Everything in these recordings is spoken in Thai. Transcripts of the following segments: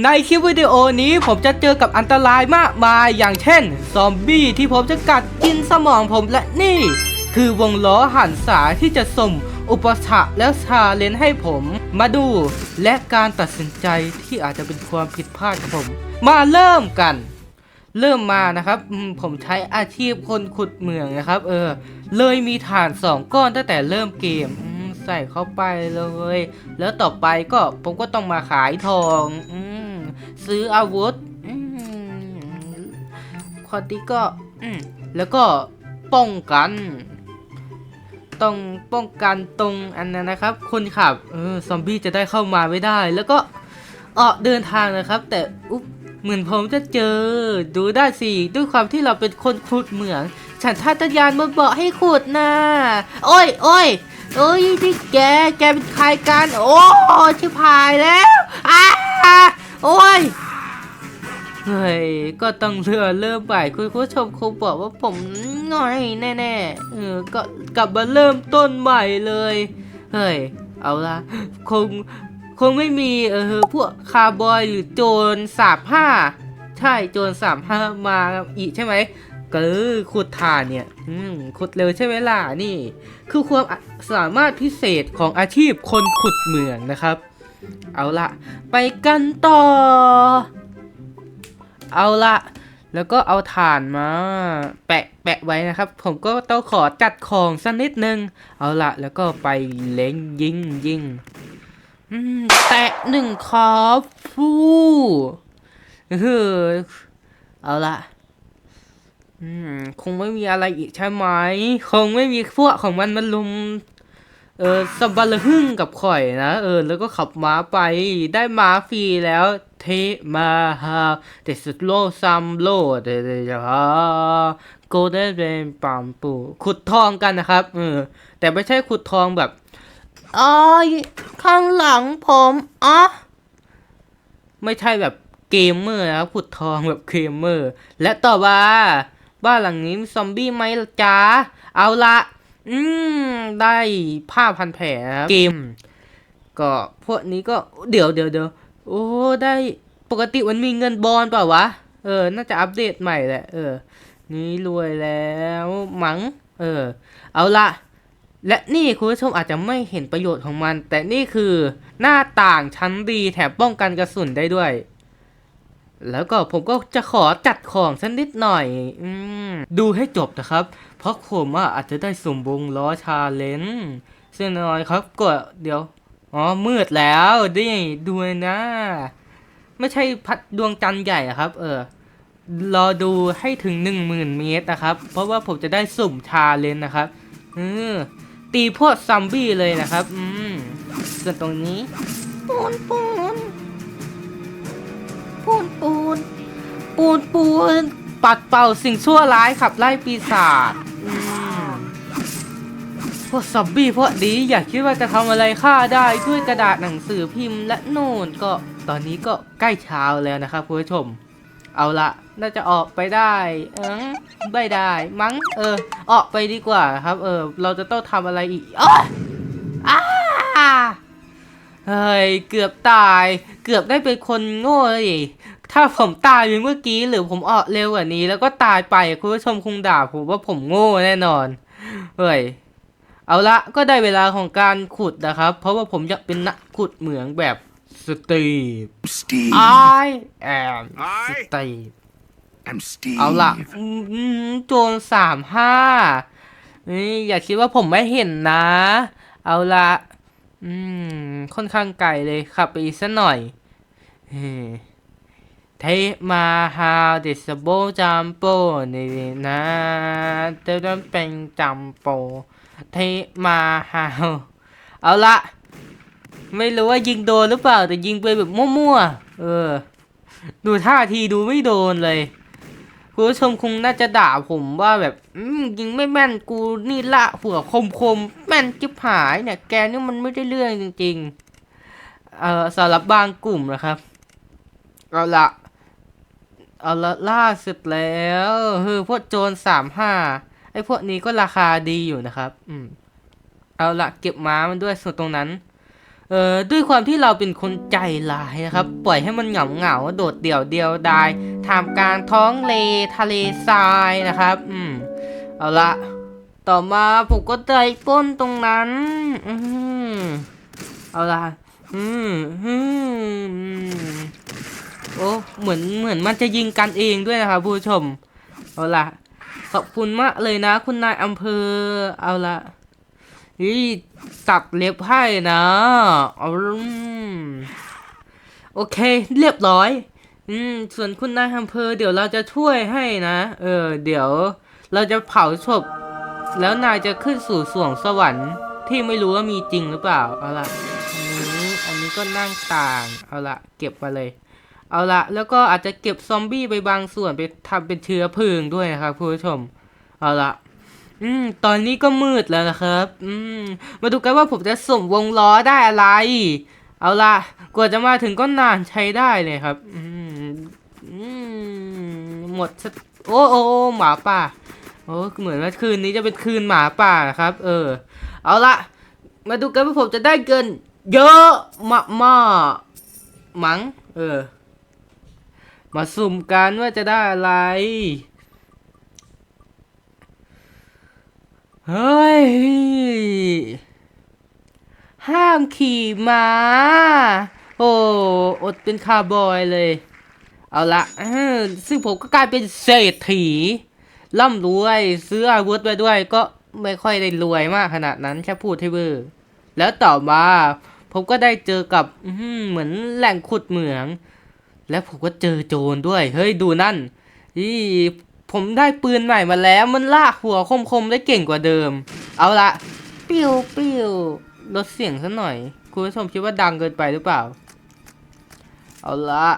ในคลิปวิดีโอนี้ผมจะเจอกับอันตรายมากมายอย่างเช่น ซอมบี้ที่ผมจะกัดกินสมองผมและนี่ คือวงล้อหันษาที่จะส่งอุปสรรคและชาเลนให้ผมมาดู และการตัดสินใจที่อาจจะเป็นความผิดพลาดของผม มาเริ่มกัน เริ่มมานะครับผมใช้อาชีพคนขุดเหมืองนะครับ เออ เลยมีฐานสองก้อนตั้งแต่เริ่มเกมใส่เข้าไปเลย แล้วต่อไปก็ผมก็ต้องมาขายทองอม ซื้ออาวุธอืมข้อที่ก็อืมแล้วก็ป้องกัน ต้องป้องกันตรงอันนั้นนะครับ คนขับเออซอมบี้จะได้เข้ามาไม่ได้ แล้วก็เออเดินทางนะครับ แต่อุ๊บเหมือนผมจะเจอดูได้สิ ด้วยความที่เราเป็นคนขุดเหมือง ฉันทาตยานมาบอกให้ขุดนะโอ้ยโอ้ยโอ้ยที่แก แกเป็นใครกัน โอ้ชิบหายแล้วอ้า โอ้ยเฮ้ยก็ต้องเรือเริ่มใหม่คุณผู้ชมคงบอกว่าผมง่อยแน่ๆเออก็กลับมาเริ่มต้นใหม่เลยเฮ้ยเอาละคงคงไม่มีเออพวกคาร์บอยหรือโจรสามห้าใช่โจรสามห้ามาอีกใช่ไหมก็ขุดถ่านเนี่ยอืมขุดเร็วใช่ไหมล่ะนี่ คือความสามารถพิเศษของอาชีพคนขุดเหมืองนะครับ เอาละไปกันต่อ เอาละแล้วก็เอาถ่านมา แปะแปะไว้นะครับ ผมก็ต้องขอจัดของสักนิดนึง เอาละแล้วก็ไปเล็งยิงยิงแตะหนึ่งคอฟูเฮ้อเอาละคงไม่มีอะไรอีกใช่ไหม คงไม่มีพวกของมันมันลุม เออสบัลหึ่งกับข่อยนะ เออ แล้วก็ขับม้าไปได้ม้าฟรีแล้ว เทมาฮาเดสโลซัมโลเดเดฮาโกลเด้นเป็นปัมปูขุดทองกันนะครับเออแต่ไม่ใช่ขุดทองแบบอ๋อข้างหลังผมอ๋อไม่ใช่แบบเกมเมอร์นะครับขุดทองแบบเกมเมอร์ และต่อมาบ้านหลังนี้มีซอมบี้ไหมล่ะจ๊ะเอาละ อืม ได้ผ้าพันแผลนะครับเกม ก็พวกนี้ก็เดี๋ยวเดี๋ยวเดี๋ยวโอ้ ได้ปกติมันมีเงินบอลเปล่าวะ เออ น่าจะอัปเดตใหม่แหละ เออ นี่รวยแล้วมัง้ง เออ เอาละ และนี่คุณผู้ชมอาจจะไม่เห็นประโยชน์ของมัน แต่นี่คือหน้าต่างชั้นดีแถมป้องกันกระสุนได้ด้วย แล้วก็ผมก็จะขอจัดของสักนิดหน่อยอืมดูให้จบนะครับ เพราะผมอะอาจจะได้สมบงล้อชาเลนจ์ซึ่งน่นอนครับก็เดี๋ยว อ๋อ มืดแล้วดิดูนะ ไม่ใช่พัดดวงจันทร์ใหญ่ครับ เออ รอดูให้ถึงหนึ่งหมื่นเมตรนะครับ เพราะว่าผมจะได้สุ่มชาเลนจ์นะครับเออตีพวกซัมบี้เลยนะครับ อืมส่วนตรงนี้ปูนปูน ปูนปูน ปูนปูน ปัดเป่าสิ่งชั่วร้ายขับไล่ปีศาจอืมพวกซอมบี้พวกนี้อยากคิดว่าจะทำอะไรข้าได้ด้วยกระดาษหนังสือพิมพ์และโน่นก็ตอนนี้ก็ใกล้เช้าแล้วนะครับคุณผู้ชม เอาละน่าจะออกไปได้เออไม่ได้ มั้งเออ ออกไปดีกว่าครับ เออ เราจะต้องทำอะไรอีกอ้ออ้า เฮ้ย เกือบตาย เกือบได้เป็นคนโง่เลยถ้าผมตายไปเมื่อกี้หรือผมออกเร็วกว่านี้ แล้วก็ตายไปคุณผู้ชมคงด่าผมว่าผมโง่แน่นอน เฮ้ย เอาละก็ได้เวลาของการขุดนะครับ เพราะว่าผมอยากเป็นนักขุดเหมืองแบบสตีฟ Steve. I am I สตีฟ am Steve. เอาละอืมอืมโจรสามห้านี่อย่าคิดว่าผมไม่เห็นนะ เอาละ อืม ค่อนข้างไกลเลยขับไปอีกสักหน่อยเทมาฮาเดสโบจัมโปนี่นะจะต้องเป็นจัมโปเทมาฮาเอาละไม่รู้ว่ายิงโดนหรือเปล่าแต่ยิงไปแบบมั่วๆ เออ ดูท่าทีดูไม่โดนเลย คุณผู้ชมคงน่าจะด่าผมว่าแบบยิงไม่แม่นกูนี่ละหัวคมคมๆแม่นจิบหายเนี่ย แกนี่มันไม่ได้เรื่องจริง ๆ เอ่อสำหรับบางกลุ่มนะครับ เอาละเอาละล่าสุดแล้วเฮ้ยพวกโจรสามห้าไอ้พวกนี้ก็ราคาดีอยู่นะครับ อืม เอาละเก็บม้ามันด้วยส่วนตรงนั้น เอ่อด้วยความที่เราเป็นคนใจร้ายนะครับ ปล่อยให้มันเหงาเหงาโดดเดี่ยวเดียวดายท่ามกลางท้องเลทะเลทรายนะครับ อืมเอาละต่อมาผมก็ได้ป้นตรงนั้น อืมเอาละอืมอืมอืมโอ้เหมือนเหมือนมันจะยิงกันเองด้วยนะครับผู้ชม เอาละขอบคุณมากเลยนะ คุณนายอำเภอเอาละนี่ ตัดเล็บให้นะอืมโอเค เรียบร้อย อืม ส่วนคุณนายอำเภอเดี๋ยวเราจะช่วยให้นะ เออ เดี๋ยว เราจะเผาศพแล้วนายจะขึ้นสู่สวงสวรรค์ที่ไม่รู้ว่ามีจริงหรือเปล่า เอาละอันนี้อันนี้ก็นั่งต่าง เอาละเก็บมาเลย เอาละแล้วก็อาจจะเก็บซอมบี้ไปบางส่วนไปทำเป็นเชื้อเพลิงด้วยนะครับคุณผู้ชม เอาละ อืม ตอนนี้ก็มืดแล้วนะครับ อืม มาดูกันว่าผมจะส่งวงล้อได้อะไร เอาละกว่าจะมาถึงก็นานใช้ได้เลยครับ อืม อืม หมดโอ้โอ้โอหมาป่า โอ้เหมือนว่าคืนนี้จะเป็นคืนหมาป่านะครับ เออ เอาละมาดูกันว่าผมจะได้เกิน เยอะมากมากมั้ง เออ มาสุ่มกันว่าจะได้อะไร เฮ้ย ห้ามขี่ม้า โอ้ อดเป็นคาร์บอยเลย เอาละซึ่งผมก็กลายเป็นเศรษฐีร่ำรวยซื้ออาวุธไปด้วยก็ไม่ค่อยได้รวยมากขนาดนั้นแค่พูดให้เบอร์แล้วต่อมาผมก็ได้เจอกับเหมือนแหล่งขุดเหมือง แล้วผมก็เจอโจรด้วย เฮ้ยดูนั่นนี่ ผมได้ปืนใหม่มาแล้วมันลากหัวคมๆได้เก่งกว่าเดิม เอาละปิ้วปิ้วลดเสียงซะหน่อย คุณผู้ชมคิดว่าดังเกินไปหรือเปล่า เอาละ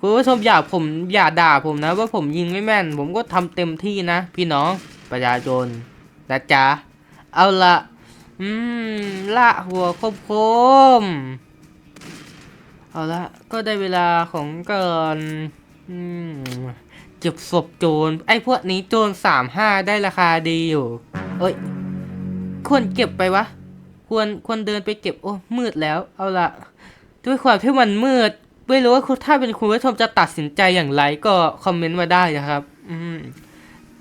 คุณผู้ชมอย่าผมอย่าด่าผมนะ ว่าผมยิงไม่แม่น ผมก็ทำเต็มที่นะ พี่น้องประชาชนนะจ๊ะเอาละอืมละหัวคมๆเอาละก็ได้เวลาของเการอืม เก็บศพโจร ไอ้พวกนี้โจรสามห้าได้ราคาดีอยู่เอ้ย ควรเก็บไปวะ ควรควรเดินไปเก็บ โอ้ มืดแล้ว เอาละด้วยความที่มันมืด ไม่รู้ว่าถ้าเป็นคุณผู้ชมจะตัดสินใจอย่างไรก็คอมเมนต์มาได้นะครับ อืม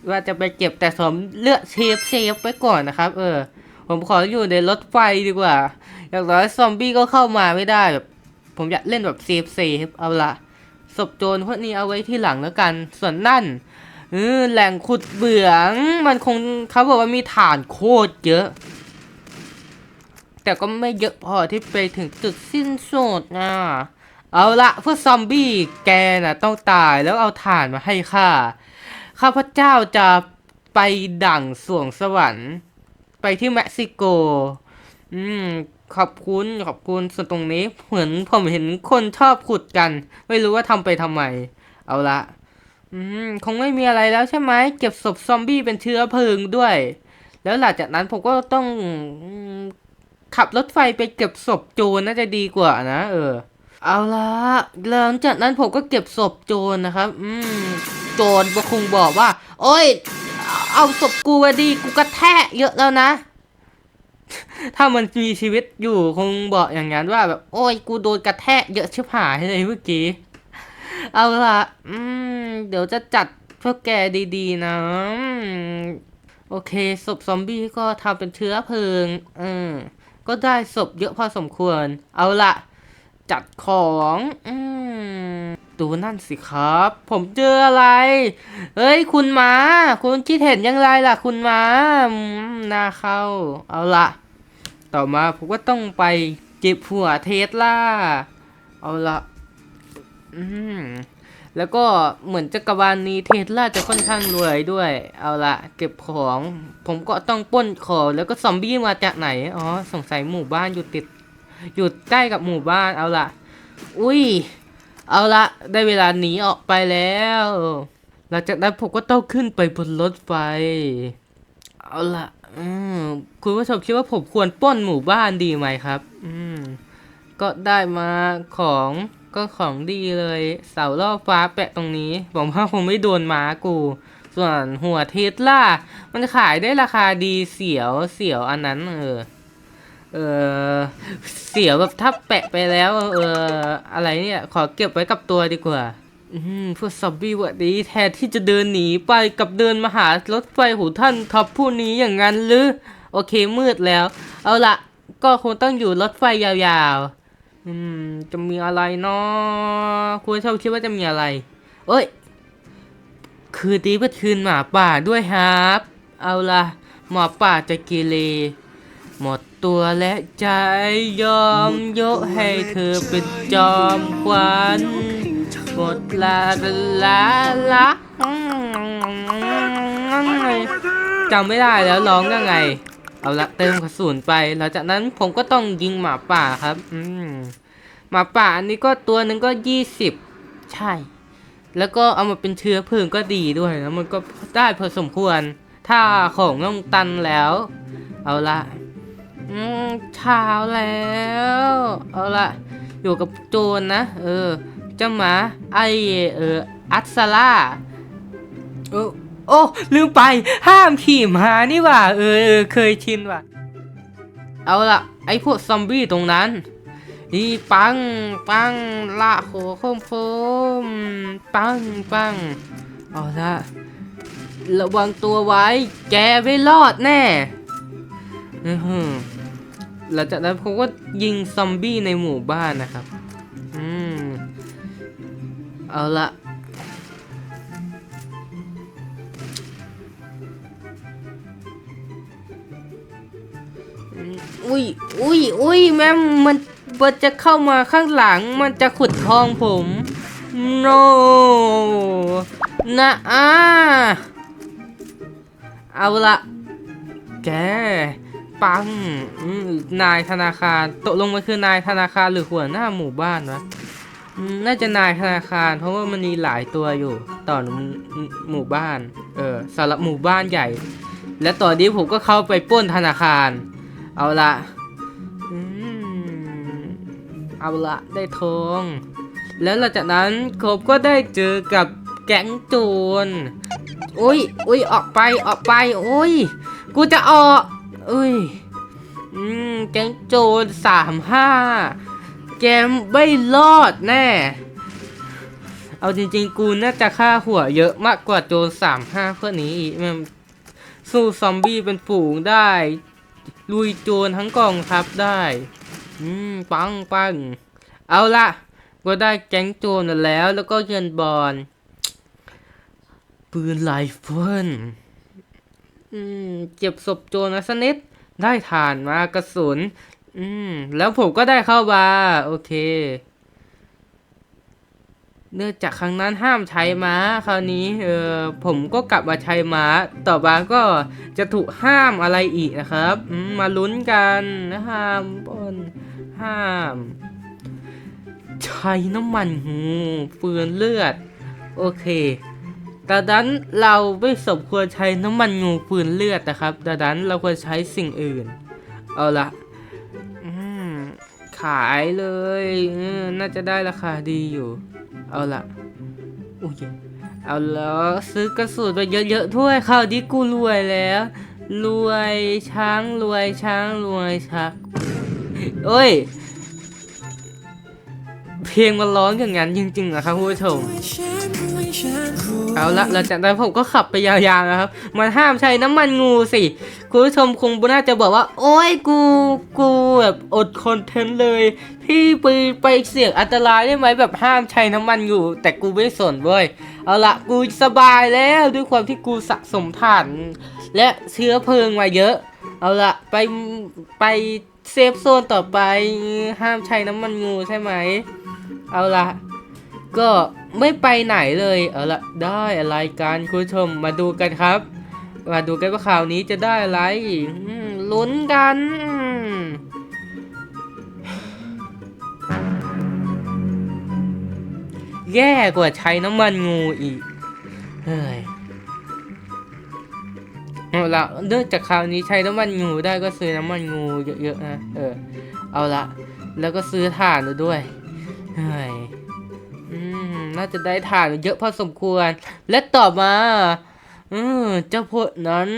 ว่าจะไปเก็บแต่สมเลือกเซฟเซฟไว้ก่อนนะครับ เออ ผมขออยู่ในรถไฟดีกว่า อย่างน้อยซอมบี้ก็เข้ามาไม่ได้แบบ ผมอยากเล่นแบบเซฟเซฟเอาละ ศพโจรพวกนี้เอาไว้ที่หลังแล้วกัน ส่วนนั่นออแหล่งขุดเบืองมันคงเขาบอกว่ามีฐานโคตรเยอะ แต่ก็ไม่เยอะพอที่ไปถึงจุดสิ้นสุดนะเอาละพวกซอมบี้แกน่ะต้องตายแล้วเอาถ่านมาให้ข้าข้าพเจ้าจะไปดั่งสวงสวรรค์ ไปที่เม็กซิโก อืม ขอบคุณขอบคุณส่วนตรงนี้เหมือนผมเห็นคนชอบขุดกัน ไม่รู้ว่าทำไปทำไม เอาละอืมคงไม่มีอะไรแล้วใช่ไหมเก็บศพซอมบี้เป็นเชื้อเพลิงด้วย แล้วหลังจากนั้นผมก็ต้องขับรถไฟไปเก็บศพโจรน่าจะดีกว่านะ เออ เอาละหลังจากนั้นผมก็เก็บศพโจรนะครับ อืม โจรก็คงบอกว่า โอ้ย เอาศพกูมาดีกูกระแทกเยอะแล้วนะ ถ้ามันมีชีวิตอยู่คงบอกอย่างนั้นว่าแบบ โอ้ยกูโดนกระแทกเยอะชิบหายเลยเมื่อกี้ เอาละอืม เดี๋ยวจะจัดพวกแกดีๆ นะโอเคศพซอมบี้ก็ทำเป็นเชื้อเพลิงอืมก็ได้ศพเยอะพอสมควร เอาละจัดของอืมดูนั่นสิครับ ผมเจออะไรเฮ้ยคุณมา คุณคิดเห็นยังไงล่ะ คุณมาอืมน่าเข้า เอาละ ต่อมาผมก็ต้องไปเก็บหัวเทสลาเอาละอืมแล้วก็เหมือนจักรวาลนี้เทสลาจะค่อนข้างรวยด้วย เอาละเก็บของ ผมก็ต้องป้นของแล้วก็ซอมบี้มาจากไหน อ๋อ สงสัยหมู่บ้านอยู่ติด อยู่ใกล้กับหมู่บ้าน เอาละอุ้ย เอาละได้เวลาหนีออกไปแล้ว หลังจากนั้นผมก็ต้องขึ้นไปบนรถไฟ เอาละ อืมคุณผู้ชมคิดว่าผมควรปล้นหมู่บ้านดีไหมครับ อืม ก็ได้มาของก็ของดีเลย เสาล่อฟ้าแปะตรงนี้ผมว่าคงไม่โดนม้ากู ส่วนหัวเทสลามันขายได้ราคาดีเสียวเสียวอันนั้น เออ เออเสียแบบถ้าแปะไปแล้ว เออ อะไรเนี่ย ขอเก็บไว้กับตัวดีกว่า พวกซอมบี้วัดดีแทนที่จะเดินหนีไปกับเดินมาหารถไฟหูท่านท็อปผู้นี้อย่างนั้นหรือ โอเคมืดแล้ว เอาละก็คงต้องอยู่รถไฟยาวๆ อืม จะมีอะไรเนาะคุณผู้ชมคิดว่าจะมีอะไร เอ้ย คืนนี้เป็นคืนหมาป่าด้วยครับ เอาละหมาป่าจะเกเรหมดตัวและใจยอมยกให้เธอเป็นจอมขวัญ หมดลาลาละจำไม่ได้แล้วร้องยังไง เอาละเติมกระสุนไปหลังจากนั้นผมก็ต้องยิงหมาป่าครับอืมหมาป่าอันนี้ก็ตัวหนึ่งก็ยี่สิบใช่ แล้วก็เอามาเป็นเชื้อเพลิงก็ดีด้วยแล้วมันก็ได้พอสมควร ถ้าของต้องตันแล้ว เอาละอืมเช้าแล้ว เอาละอยู่กับโจรนะเออ เจ้าหมาไอเอออัสซาร่าโอ้โอ้ลืมไปห้ามขี่ม้านี่หว่าเออเออเคยชินว่ะ เอาละไอพวกซอมบี้ตรงนั้นนี่ปังปังละโหโคมโคมปังปังเอาละระวังตัวไว้ แกไม่รอดแน่อื้อหือหลังจากนั้นผมก็ยิงซอมบี้ในหมู่บ้านนะครับอืม เอาละอุ้ยอุ้ยอุ้ยแม่มันมันจะเข้ามาข้างหลัง มันจะขุดทองผม no นะอ่าเอาละแก ปัง นายธนาคาร ตกลงมันคือนายธนาคารหรือหัวหน้าหมู่บ้านวะ น่าจะนายธนาคาร เพราะว่ามันมีหลายตัวอยู่ต่อหมู่หมู่บ้าน เออสำหรับหมู่บ้านใหญ่ และต่อนนี้ผมก็เข้าไปป้นธนาคาร เอาละเอาละได้ทองแล้วหลังจากนั้นผมก็ได้เจอกับแก๊งโจรอุ้ยอุ้ยออกไปออกไปอุ้ยกูจะออกอุ้ยอืมแก๊งโจรสามห้า แกไม่รอดแน่ เอาจริงๆ กูน่าจะฆ่าหัวเยอะมากกว่าโจรสามห้าเพื่อนนี้อีกมันสู้ซอมบี้เป็นฝูงได้ ลุยโจรทั้งกองทัพได้ อืม ปังปังเอาละก็ได้แก๊งโจรนั่นแล้ว แล้วก็เงินบอลปืนไรเฟิลอืมเก็บศพโจรนะสนิด ได้ฐานมากระสุน อืม แล้วผมก็ได้เข้าบาร์โอเค เนื่องจากครั้งนั้นห้ามใช้ม้า คราวนี้ เออผมก็กลับมาใช้ม้า ต่อมาก็จะถูกห้ามอะไรอีกนะครับมมาลุ้นกันนะห้ามปนห้าม ใช้น้ำมันหูฟืนเลือด โอเคดังนั้นเราไม่สมควรใช้น้ำมันงูฟืนเลือดนะครับดังนั้นเราควรใช้สิ่งอื่น เอาละ ขายเลยเออน่าจะได้ราคาดีอยู่ เอาละอุ้ยเอาแล้วซื้อกระสุนไปเยอะๆด้วยคราวดีกูรวยแล้ว รวยช้างรวยช้างรวยชักเอ้ย เพลงมันร้องอย่างนั้นจริงๆนะครับคุณผู้ชม เอาละหลังจากนั้นผมก็ขับไปยาวๆนะครับ มันห้ามใช้น้ำมันงูสิ คุณผู้ชมคงน่าจะบอกว่า โอ้ยกู กูแบบอดคอนเทนต์เลย พี่ไปไปเสี่ยงอันตรายได้ไหมแบบห้ามใช้น้ำมันงูแต่กูไม่สนเว้ย เอาละกูสบายแล้วด้วยความที่กูสะสมถ่าน และเชื้อเพลิงมาเยอะ เอาละไปไปเซฟโซนต่อไปห้ามใช้น้ำมันงูใช่ไหม เอาละ ก็ไม่ไปไหนเลยเอาละได้อะไรกันคุณผู้ชมมาดูกันครับ มาดูกันว่าข่าวนี้จะได้อะไรลุ้นกันแย่กว่าใช้น้ำมันงูอีก เฮ้ยเอาละเนื่องจากคราวนี้ใช้น้ำมันงูได้ก็ซื้อน้ำมันงูเยอะๆนะ เออ เอาละ แล้วก็ซื้อถ่านด้วย เฮ้ย น่าจะได้ถ่านเยอะพอสมควร และต่อมาอืมเจ้าพวกนั้น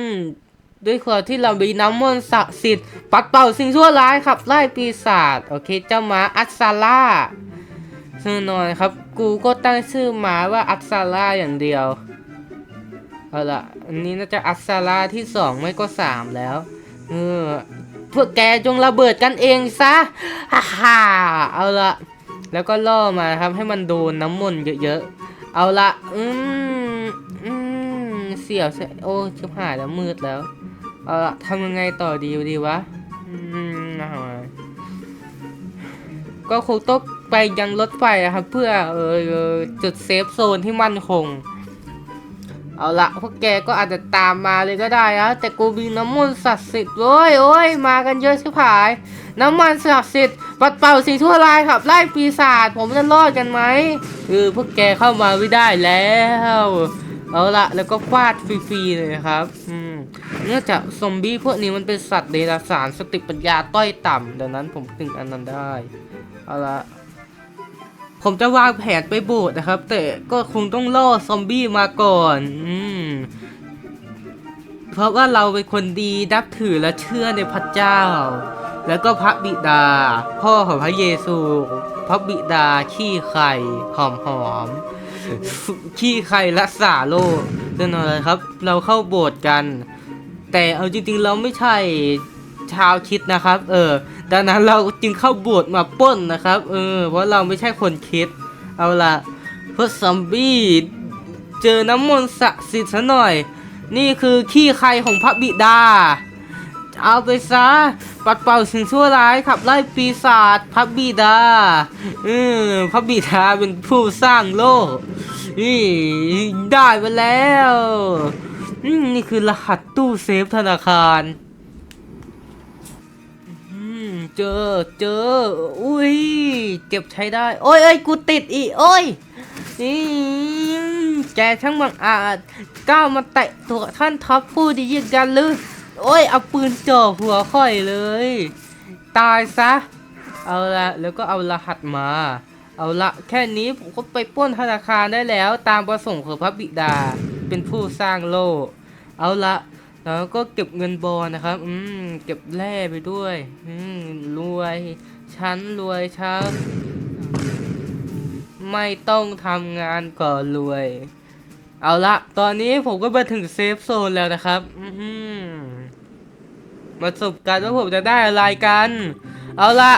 ด้วยความที่เรามีน้ำมนต์ศักดิ์สิทธิ์ปัดเป่าสิ่งชั่วร้ายขับไล่ปีศาจโอเคเจ้าหมาอัสซาร่าแน่นอนครับ กูก็ตั้งชื่อหมาว่าอัสซาร่าอย่างเดียวเอาละอันนี้น่าจะอัสซาร่าที่สองไม่ก็สามแล้วเออพวกแกจงระเบิดกันเองซะฮ่าฮ่าเอาละ แล้วก็ล่อมาครับให้มันโดนน้ำมนต์เยอะๆ เอาละอืมอืมเสียวเสียโอ้ชิบหายแล้วมืดแล้ว เอาละทำยังไงต่อดีดีวะอืมเอามาก็คงต้องไปยังรถไฟนะครับ เพื่อเออจุดเซฟโซนที่มั่นคง เอาละพวกแกก็อาจจะตามมาเลยก็ได้นะแต่กูมีน้ำมันต์ศักดิ์สิทธิ์เว้ยโอ้ยมากันเยอะชิบหาย น้ำมันศักดิ์สิทธิ์ปัดเป่าสิ่งชั่วร้ายครับไล่ปีศาจผมจะรอดกันไหมเออพวกแกเข้ามาไม่ได้แล้ว เอาละแล้วก็ฟาดฟรีๆเลยครับอืมเนื่องจากซอมบี้พวกนี้มันเป็นสัตว์เดรัจฉานสติปัญญาต้อยต่ำดังนั้นผมถึงอันนั้นได้เอาละ ผมจะวางแผนไปโบสถ์นะครับ แต่ก็คงต้องล่อซอมบี้มาก่อน อืม เพราะว่าเราเป็นคนดีนับถือและเชื่อในพระเจ้า แล้วก็พระบิดา พ่อของพระเยซู พระบิดาขี้ไข่หอมหอมๆขี้ไข่รักษาโรคแน่นอนครับ เราเข้าโบสถ์กัน แต่เอาจริงๆเราไม่ใช่ชาวคิดนะครับ เออ ดังนั้นเราจึงเข้าบสถ์มาป้นนะครับ เออ เพราะเราไม่ใช่คนคิด เอาละเพื่อซอมบี้เจอน้ำมนต์ศักดิ์สิทธิ์ซะหน่อย นี่คือขี้ใครของพระบิดา เอาไปซะ ปัดเป่าสิ่งชั่วร้ายขับไล่ปีศาจพระบิดา อืมพระบิดาเป็นผู้สร้างโลก นี่ได้ไปแล้ว นี่คือรหัสตู้เซฟธนาคาร เจอเจอ อุ้ยเก็บใช้ได้ โอ้ยเอ้ยกูติดอีโอ้ยนี่แกช่างบังอาจก้าวมาแตะตัวท่านท็อปผู้ดียิ่งกันหรือโอ้ย เอาปืนจ่อหัวค่อยเลย ตายซะ เอาละแล้วก็เอารหัสมา เอาละแค่นี้ผมก็ไปป้นธนาคารได้แล้ว ตามประสงค์ของพระบิดาเป็นผู้สร้างโลก เอาละ แล้วก็เก็บเงินบอลนะครับ อืม เก็บแร่ไปด้วย อืม รวยฉันรวยฉันไม่ต้องทำงานก่อนรวย เอาละตอนนี้ผมก็มาถึงเซฟโซนแล้วนะครับ อืมมาสบกันว่าผมจะได้อะไรกัน เอาละ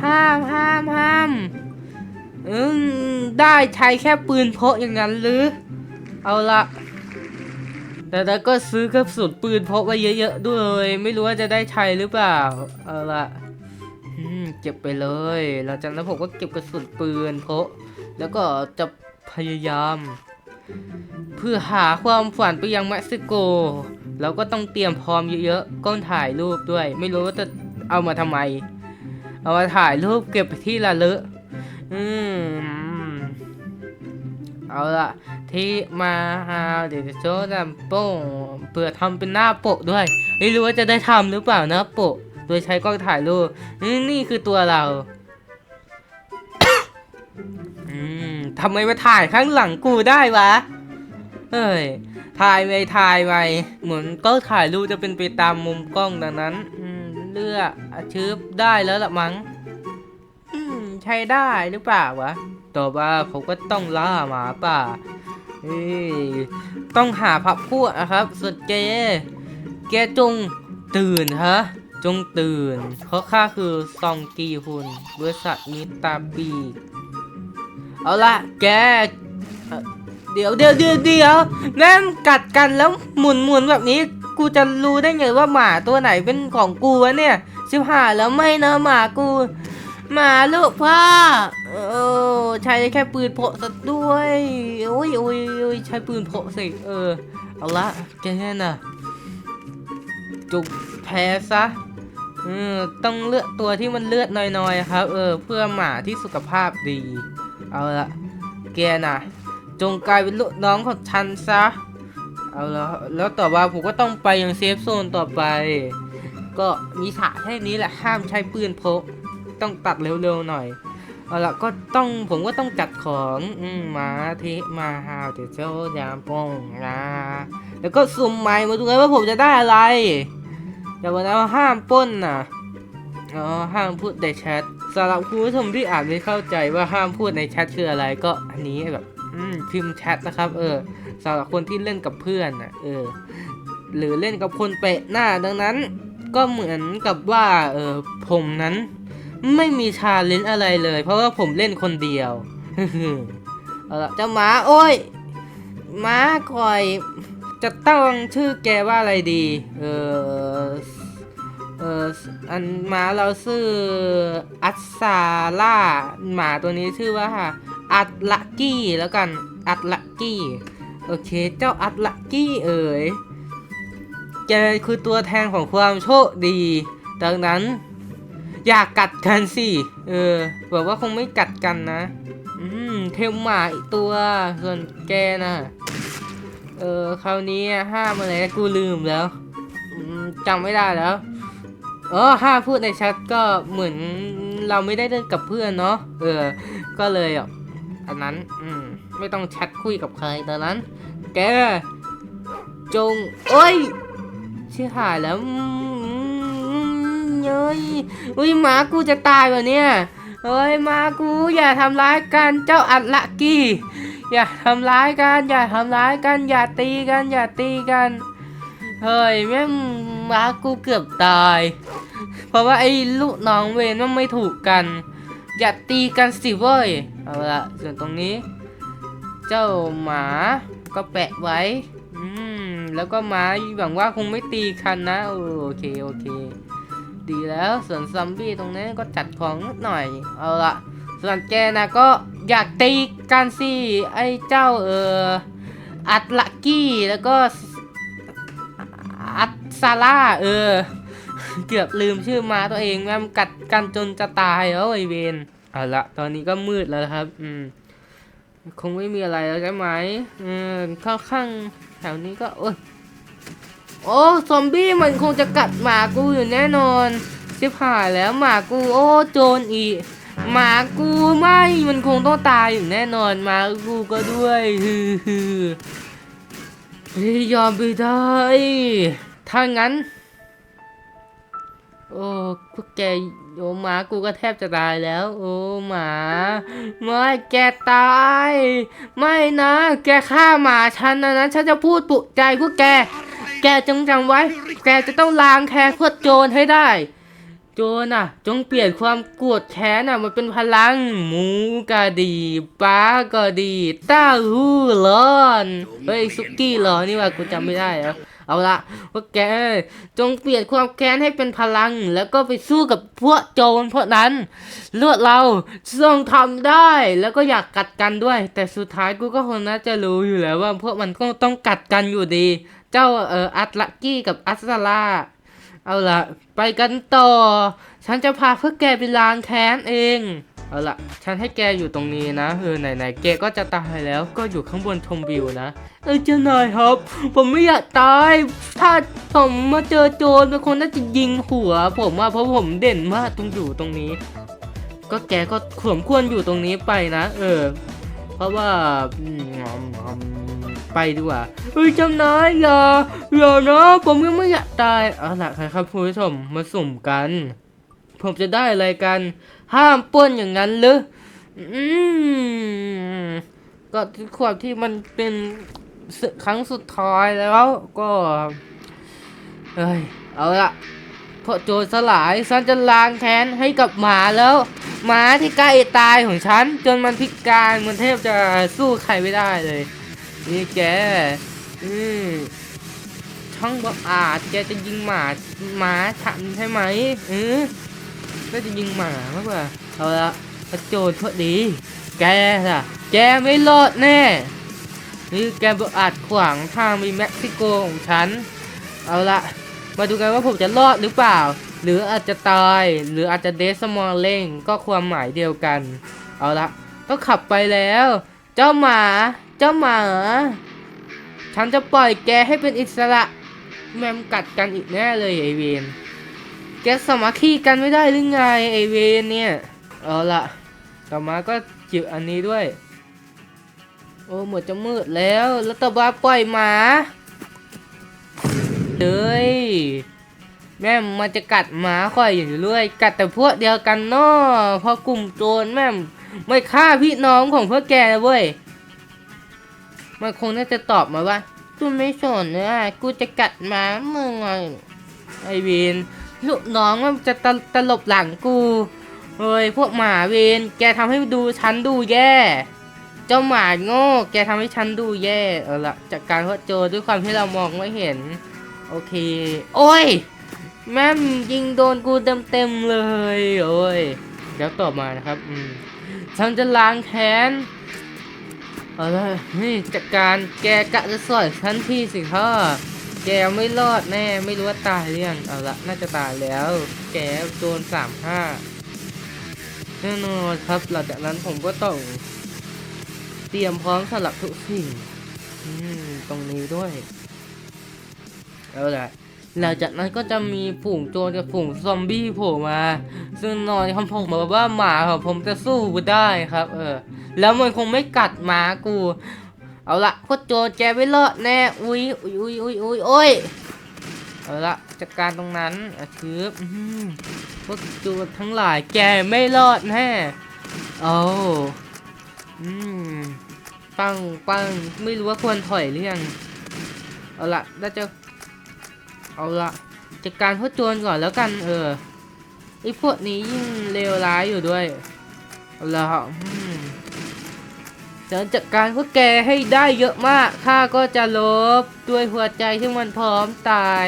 ห้ามห้ามห้ามอืมได้ใช้แค่ปืนพกอย่างนั้นหรือ เอาละ แต่แล้วก็ซื้อกระสุนปืนพกไว้เยอะๆด้วย ไม่รู้ว่าจะได้ใช้หรือเปล่า เอาละเก็บไปเลย หลังจากนั้นผมก็เก็บกระสุนปืนพกแล้วก็จะพยายาม เพื่อหาความฝันไปยังเม็กซิโก เราก็ต้องเตรียมพร้อมเยอะๆก้นถ่ายรูปด้วย ไม่รู้ว่าจะเอามาทำไม เอามาถ่ายรูปเก็บไปที่ระลึกอืมเอาละ ที่มาหาเดี๋ยวโชว์ลำโป้งเพื่อทำเป็นหน้าปกด้วยไม่รู้ว่าจะได้ทำหรือเปล่านะปก โดยใช้กล้องถ่ายรูปนี่นี่คือตัวเราอืมทำไมมาถ่ายข้างหลังกูได้วะเฮ้ยถ่ายไปถ่ายไปเหมือนกล้องถ่ายรูปจะเป็นไปตามมุมกล้องดังนั้นเลือกอชืบได้แล้วละมั้งใช้ได้หรือเปล่าวะ ต่อมาผมก็ต้องล่าหมาป่า เฮ้ยต้องหาพับพวกนะครับส่วนแกแกจงตื่นฮะ จงตื่น เพราะข้าคือซองกีฮุนบริษัทมิตาปี เอาละแก เดี๋ยวเดี๋ยวเดี๋ยวเดี๋ยวนั่นกัดกันแล้วหมุนหมุนแบบนี้ กูจะรู้ได้ไงว่าหมาตัวไหนเป็นของกูวะเนี่ยชิบหาแล้วไม่นะหมากู หมาลูกพ่อ เออใช้ได้แค่ปืนโผซะด้วยโอ้ยโอ้ยโอ้ยใช้ปืนโผสิเออเอาละแกน่ะจุกแพ้ซะเออต้องเลือกตัวที่มันเลือดน้อยๆครับ เออ เพื่อหมาที่สุขภาพดี เอาละแกน่ะ จงกลายเป็นลูกน้องของฉันซะเอาละแล้วต่อมาผมก็ต้องไปยังเซฟโซนต่อไป ก็มีฉากแค่นี้แหละห้ามใช้ปืนพกต้องตัดเร็วๆหน่อย เอาละก็ต้องผมก็ต้องจัดของอมาเทมาฮาวเดี๋ยวเจ้ายามปงนะแล้วก็สุ่มใหม่มาดูกันว่าผมจะได้อะไรอย่าบอกนะว่าห้ามป้นนะอ๋อห้ามพูดในแชทสำหรับคุณผู้ชมที่อานไม่เข้าใจว่าห้ามพูดในแชทคืออะไรก็อันนี้แบบพิมพ์แชทนะครับ เออสำหรับคนที่เล่นกับเพื่อนอะเออ หรือเล่นกับคนเปะหน้าดังนั้น ก็เหมือนกับว่าเออผมนั้น ไม่มีชาเลนจ์อะไรเลย เพราะว่าผมเล่นคนเดียวเอาละเจ้าหมาโอ้ยหมาคอย จะตั้งชื่อแกว่าอะไรดี เออเอออันหมาเราชื่ออัสซาล่าหมาตัวนี้ชื่อว่าอัตลักกี้แล้วกันอัตลักกี้โอเค เจ้าอัตลักกี้เอ๋ยแกคือตัวแทนของความโชคดี ดังนั้น อยากกัดกันสิ เออแบอกว่าคงไม่กัดกันนะ อืม เทมหมาอีกตัว ส่วนแกนะ เออ คราวนี้ห้ามอะไรกูลืมแล้วจำไม่ได้แล้วเออห้าพูดในแชทก็เหมือนเราไม่ได้เล่นกับเพื่อนเนาะ เออ ก็เลยอะอันนั้น อืม ไม่ต้องแชทคุยกับใครดังนั้น แก จงโอ้ย ชื่อหายแล้ว เย้ยอุ้ยหมากูจะตายวะเนี่ยเฮ้ยหมากูอย่าทำร้ายกันเจ้าอัดละกี้อย่าทำร้ายกันอย่าทำร้ายกันอย่าตีกันอย่าตีกันเฮ้ยแม่งหมากูเกือบตาย เพราะว่าไอ้ลูกน้องเวนมันไม่ถูกกัน อย่าตีกันสิเว้ยเอาละส่วนตรงนี้ เจ้าหมาก็แปะไว้อืมแล้วก็หมาหวังว่าคงไม่ตีกันนะโอเคโอเค ดีแล้ว ส่วนซอมบี้ตรงนี้ก็จัดของนิดหน่อย เอาละส่วนแกนะก็อยากตีกันสิไอ้เจ้าเอออัตลักกี้แล้วก็อัตซาร่าเออ เกือบลืมชื่อมาตัวเองแม่กัดกันจนจะตายแล้วไอเวนเอาละตอนนี้ก็มืดแล้วครับ อืม คงไม่มีอะไรแล้วใช่ไหมอืมข้างข้างๆแถวนี้ก็โอ้ย โอ้ซอมบี้มันคงจะกัดหมากูอยู่แน่นอนชิบหายแล้วหมากูโอ้โจรอีกหมากูไม่มันคงต้องตายอยู่แน่นอนหมากูก็ด้วยฮือฮือเฮ้ยยอมไปได้ถ้างั้น โอ้พวกแกโอ้หมากูก็แทบจะตายแล้ว โอ้หมาไม่แกตาย ไม่นะ แกฆ่าหมาฉันนะนั้นฉันจะพูดปลุกใจพวกแก แกจงจำไว้ แกจะต้องล้างแค้นพวกโจรให้ได้ โจรน่ะ จงเปลี่ยนความโกรธแค้นน่ะมันเป็นพลัง หมูก็ดีปลาก็ดีต้าหู้ร้อนเฮ้ยซุกี้เหรอนี่ว่ากูจำไม่ได้แล้วเอาละพวกแกจงเปลี่ยนความแค้นให้เป็นพลัง แล้วก็ไปสู้กับพวกโจรพวกนั้นเลือดเราต้องทำได้แล้วก็อยากกัดกันด้วย แต่สุดท้ายกูก็คงน่าจะรู้อยู่แล้วว่าพวกมันก็ต้องกัดกันอยู่ดี เจ้าเอ่ออัตลักกี้กับอัสซาร่าเอาละไปกันต่อ ฉันจะพาเพวกแกไปล้างแค้นเอง เอาละฉันให้แกอยู่ตรงนี้นะเออไหนๆแกก็จะตายแล้วก็อยู่ข้างบนชมวิวนะ เออเจ้านายครับ ผมไม่อยากตาย ถ้าผมมาเจอโจรเป็นคนน่าจะยิงหัว ผมว่าเพราะผมเด่นมากตรงอยู่ตรงนี้ ก็แกก็สมควรอยู่ตรงนี้ไปนะ เออ เพราะว่าอืม ไปดีกว่าเฮ้ยเจ้านายอย่าอย่านะผมยังไม่อยากตายเอาล่ะครับคุณผู้ชมมาสุ่มกัน ผมจะได้อะไรกัน ห้ามปล้นอย่างนั้นหรืออืมก็ด้วยความที่มันเป็นครั้งสุดท้ายแล้วก็เอ้ยเอาละพอโจรสลายฉันจะล้างแค้นให้กับหมาแล้วหมาที่ใกล้ตายของฉัน จนมันพิการมันแทบจะสู้ใครไม่ได้เลย นี่แก อืมช่างบอกอาจแกจะยิงหมาหมาฉันใช่ไหมอือก็จะยิงหมามากกว่าเอาละกระโจนพอดี แกล่ะ แกไม่รอดแน่ นี่แกบอกอาจขวางทางไปเม็กซิโกของฉัน เอาละมาดูกันว่าผมจะรอดหรือเปล่า หรืออาจจะตาย หรืออาจจะเดสมอลเล่งก็ความหมายเดียวกัน เอาละต้องขับไปแล้ว เจ้าหมา จ้าหมา ฉันจะปล่อยแกให้เป็นอิสระ แมมกัดกันอีกแน่เลยไอเวนแกสมัครี้กันไม่ได้หรือไงไอเวนเนี่ย เอาละต่อมาก็จิบอันนี้ด้วย โอ้หมดจะมืดแล้ว แล้วตบาปล่อยหมาเฮ้ยแม่มันจะกัดหมาคอยอยู่เรื่อย กัดแต่พวกเดียวกันนาะพอกลุ่มโจรแม่มไม่ฆ่าพี่น้องของพวกแกเลเว้ย มันคงน่าจะตอบมาว่ากูไม่สนนะกูจะกัดหมามึงไงไอวินลูกน้องมันจะตตลบหลังกูเฮ้ยพวกหมาเวนแกทำให้ดูฉันดูแย่ เจ้าหมาโง่ แกทำให้ฉันดูแย่ เอาละจากการเขาเจอด้วยความที่เรามองไม่เห็น โอเค โอ้ย แม่ยิงโดนกูเต็มเต็มเลย โอ้ย เดี๋ยวต่อมานะครับ อืมฉันจะล้างแค้น เอาละนี่จัดการแกกะจะสอยฉันที่สิพ่อแกไม่รอดแน่ไม่รู้ว่าตายหรือยังเอาละน่าจะตายแล้ว แกโดนสามห้าแน่นอนครับหลังจากนั้นผมก็ต้อง เตรียมพร้อมสำหรับทุกสิ่งตรงนี้ด้วย เอาละ หลังจากนั้นก็จะมีฝูงโจรกับฝูงซอมบี้โผล่มา ซึ่งนอนคำผมบอกว่าหมาของผมจะสู้กูได้ครับ เออ แล้วมันคงไม่กัดหมากู เอาละพวกโจรแกไม่เลาะแน่ อุ้ยอุ้ยอุ้ยอุ้ยอุ้ยเอาละจัดการตรงนั้นคือพวกโจรทั้งหลายแกไม่รอดแน่เอาอืมปังปังไม่รู้ว่าควรถอยหรือยังเอาละน่าจะ เอาละจัดการพวกโจรก่อนแล้วกันเออไอพวกนี้ยิ่งเลวร้ายอยู่ด้วย เอาละจนจัดการพวกแกให้ได้เยอะมาก ข้าก็จะลบด้วยหัวใจที่มันพร้อมตาย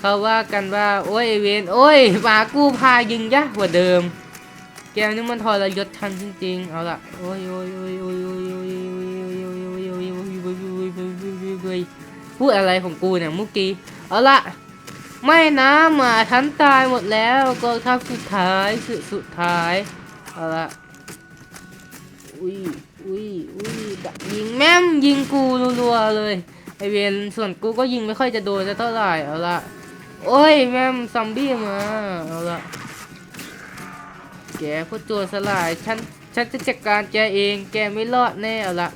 เขาว่ากันว่า โอ้ยเวนโอ้ยหมากู้พายิงยะกกว่าเดิม แกนี่มันทรยศทันจริงๆ เอาละโอ้ยโอ้ยโอ้ยโอ้ยโอ้ยโอ้ยพูดอะไรของกูเนี่ยเมื่อกี้ เอาละ ไม่นะหมาฉันตายหมดแล้วก็ทัพสุดท้ายสุดสุดท้ายเอาละอุ้ยอุ้ยอุ้ยยิงแม่มยิงกูรัวๆเลยไอเวนส่วนกูก็ยิงไม่ค่อยจะโดนจะเท่าไหร่เอาละโอ้ยแม่มซอมบี้มาเอาละแกพวกโจรสลายฉันฉันจะจัดการแกเองแกไม่รอดแน่เอาละ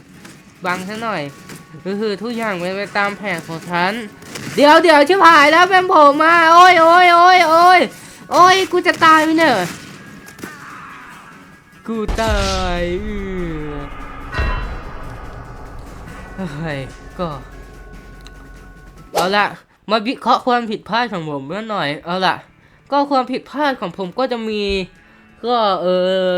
บังฉันหน่อยคือทุกอย่างเป็นไปตามแผนของฉัน เดี๋ยวเดี๋ยวชิบหายแล้วแฟมโผล่มาโอ้ยโอ้ยโอ้ยโอ้ยโอ้ยกูจะตายไหมเนี่ยกูตายอือเฮ้ยก็เอาละมาวิเคราะห์ความผิดพลาดของผมเมื่อหน่อยเอาละก็ความผิดพลาดของผมก็จะมี ก็เออ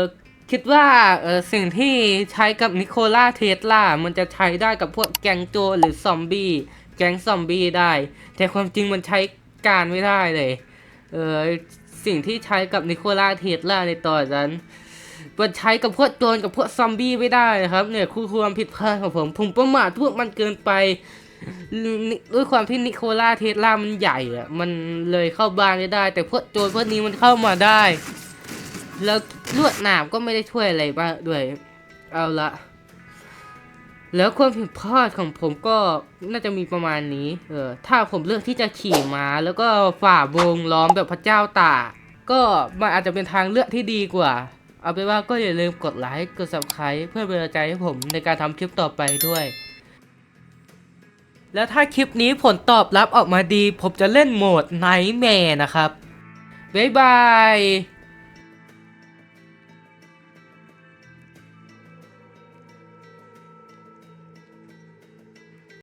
คิดว่าเออสิ่งที่ใช้กับนิโคล่าเทสลามันจะใช้ได้กับพวกแกงโจรหรือซอมบี้ แก๊งซอมบี้ได้ แต่ความจริงมันใช้การไม่ได้เลย เออสิ่งที่ใช้กับนิโคล่าเทสลาในตอนนั้นมันใช้กับพวกโจรกับพวกซอมบี้ไม่ได้นะครับ เนี่ยคือความผิดพลาดของผม ผมประมาทพวกมันเกินไป ด้วยความที่นิโคล่าเทสลามันใหญ่อะมันเลยเข้าบ้านไม่ได้ แต่พวกโจรพวกนี้มันเข้ามาได้ แล้วลวดหนามก็ไม่ได้ช่วยอะไรบ้างด้วย เอาละ แล้วความผิดพลาดของผมก็น่าจะมีประมาณนี้ เออ ถ้าผมเลือกที่จะขี่ม้า แล้วก็ฝ่าวงล้อมแบบพระเจ้าตา ก็มันอาจจะเป็นทางเลือกที่ดีกว่า เอาเป็นว่าก็อย่าลืมกดไลค์ กด subscribe เพื่อเป็นกำลังใจให้ผมในการทำคลิปต่อไปด้วย แล้วถ้าคลิปนี้ผลตอบรับออกมาดี ผมจะเล่นโหมด Nightmare นะครับ บ๊ายบาย